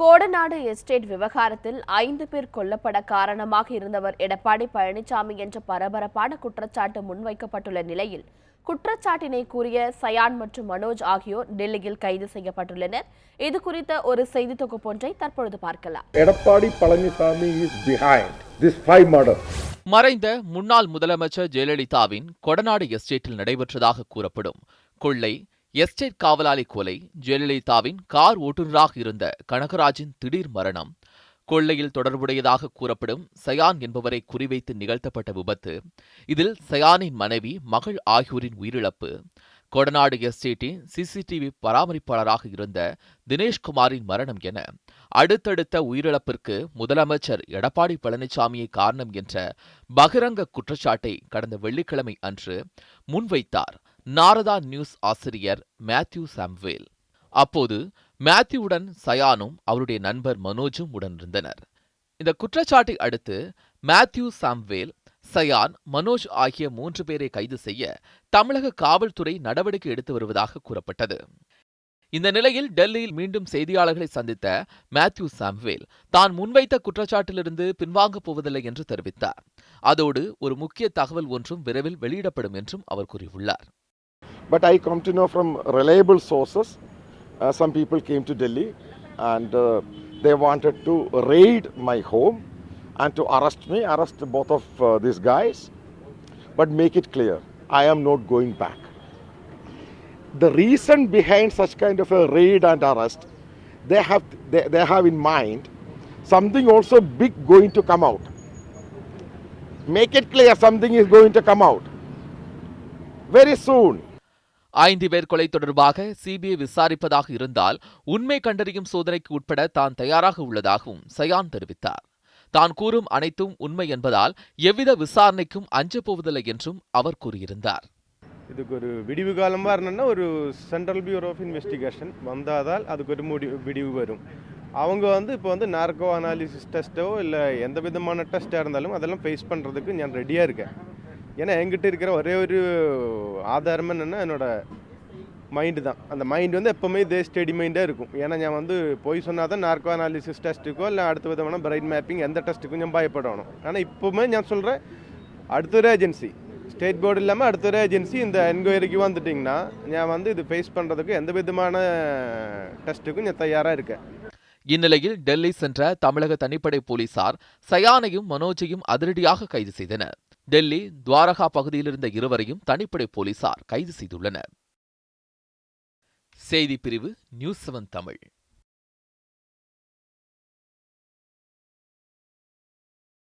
Kodanad estate விவகாரத்தில் ஐந்து பேர் கொல்லப்பட காரணமாக இருந்தவர் எடப்பாடி பழனிசாமி என்ற பரபரப்பான குற்றச்சாட்டு முன்வைக்கப்பட்டுள்ள நிலையில் குற்றச்சாட்டினை கூறிய சயான் மற்றும் மனோஜ் ஆகியோர் டெல்லியில் கைது செய்யப்பட்டுள்ளனர். இது குறித்த ஒரு செய்தி தொகுப்பொன்றை தற்பொழுது பார்க்கலாம். behind this five murders. மறைந்த முன்னாள் முதலமைச்சர் ஜெயலலிதாவின் கொடநாடு எஸ்டேட்டில் நடைபெற்றதாக கூறப்படும். கொள்ளை எஸ்டேட் காவலாளி கொலை ஜெயலலிதாவின் கார் ஓட்டுநராக இருந்த கனகராஜின் திடீர் மரணம் கொள்ளையில் தொடர்புடையதாக கூறப்படும் சயான் என்பவரை குறிவைத்து நிகழ்த்தப்பட்ட விபத்து இதில் சயானின் மனைவி மகள் ஆகியோரின் உயிரிழப்பு கொடநாடு எஸ்டேட்டின் சிசிடிவி பராமரிப்பாளராக இருந்த தினேஷ்குமாரின் மரணம் என அடுத்தடுத்த உயிரிழப்பிற்கு முதலமைச்சர் எடப்பாடி பழனிசாமியை காரணம் என்ற பகிரங்க குற்றச்சாட்டை கடந்த வெள்ளிக்கிழமை அன்று முன்வைத்தார். நாரதா நியூஸ் ஆசிரியர் மேத்யூ சாம்வேல். அப்போது மேத்யூவுடன் சயானும் அவருடைய நண்பர் மனோஜும் உடனிருந்தனர். இந்த குற்றச்சாட்டை அடுத்து மேத்யூ சாம்வேல் சயான் மனோஜ் ஆகிய மூன்று பேரை கைது செய்ய தமிழக காவல்துறை நடவடிக்கை எடுத்து வருவதாக கூறப்பட்டது. இந்த நிலையில் டெல்லியில் மீண்டும் செய்தியாளர்களை சந்தித்த மேத்யூ சாம்வேல் தான் முன்வைத்த குற்றச்சாட்டிலிருந்து பின்வாங்கப் போவதில்லை என்று தெரிவித்தார். அதோடு ஒரு முக்கிய தகவல் ஒன்றும் விரைவில் வெளியிடப்படும் என்றும் அவர் கூறியுள்ளார். But I come to know from reliable sources. Uh, some people came to Delhi and uh, they wanted to raid my home and to arrest me, arrest both of uh, these guys. But make it clear, I am not going back. The reason behind such kind of a raid and arrest, they have they, they have in mind something also big going to come out. Make it clear, something is going to come out very soon. ஐந்து பேர் கொலை தொடர்பாக CBI விசாரிப்பதாக இருந்தால் உண்மை கண்டறியும் சோதனைக்கு உட்பட தான் தயாராக உள்ளதாகவும் சயான் தெரிவித்தார். தான் கூறும் அனைத்தும் உண்மை என்பதால் எவ்வித விசாரணைக்கும் அஞ்சப் போவதில்லை என்றும் அவர் கூறியிருந்தார். இதுக்கு ஒரு விடிவு காலமாக வரணும்னா ஒரு சென்ட்ரல் பியூரோ ஆஃப் இன்வெஸ்டிகேஷன் வந்தாதால் அதுக்கு ஒரு முடி விடிவு வரும். அவங்க வந்து இப்போ வந்து நார்கோ அனாலிசிஸ் டெஸ்ட்டோ இல்லை எந்த விதமான டெஸ்ட்டாக இருந்தாலும் அதெல்லாம் ஃபேஸ் பண்ணுறதுக்கு நான் ரெடியாக இருக்கேன். ஏன்னா என்கிட்ட இருக்கிற ஒரே ஒரு ஆதாரம் என்னென்னா என்னோடய மைண்டு தான். அந்த மைண்டு வந்து எப்போவுமே இதே ஸ்டடி மைண்டாக இருக்கும். ஏன்னா நான் வந்து போய் சொன்னால் தான் நார்கோ அனாலிசிஸ் டெஸ்ட்டுக்கோ இல்லை அடுத்த விதமான பிரைன் மேப்பிங் எந்த டெஸ்ட்டுக்கும் நான் பயப்படணும். ஆனால் இப்போவுமே நான் சொல்கிறேன் அடுத்த ஒரு ஏஜென்சி ஸ்டேட் போர்டு இல்லாமல் அடுத்த ஒரு ஏஜென்சி இந்த என்கொயரிக்கு வந்துட்டிங்கன்னா நான் வந்து இது ஃபேஸ் பண்ணுறதுக்கு எந்த விதமான டெஸ்ட்டுக்கும் நான் தயாராக இருக்கேன். இந்நிலையில் டெல்லி சென்ற தமிழக தனிப்படை போலீசார் சயானையும் மனோஜையும் அதிரடியாக கைது செய்தனர். டெல்லி துவாரகா பகுதியிலிருந்த இருவரையும் தனிப்படை போலீசார் கைது செய்துள்ளனர். செய்திப் பிரிவு நியூஸ் செவன் தமிழ்.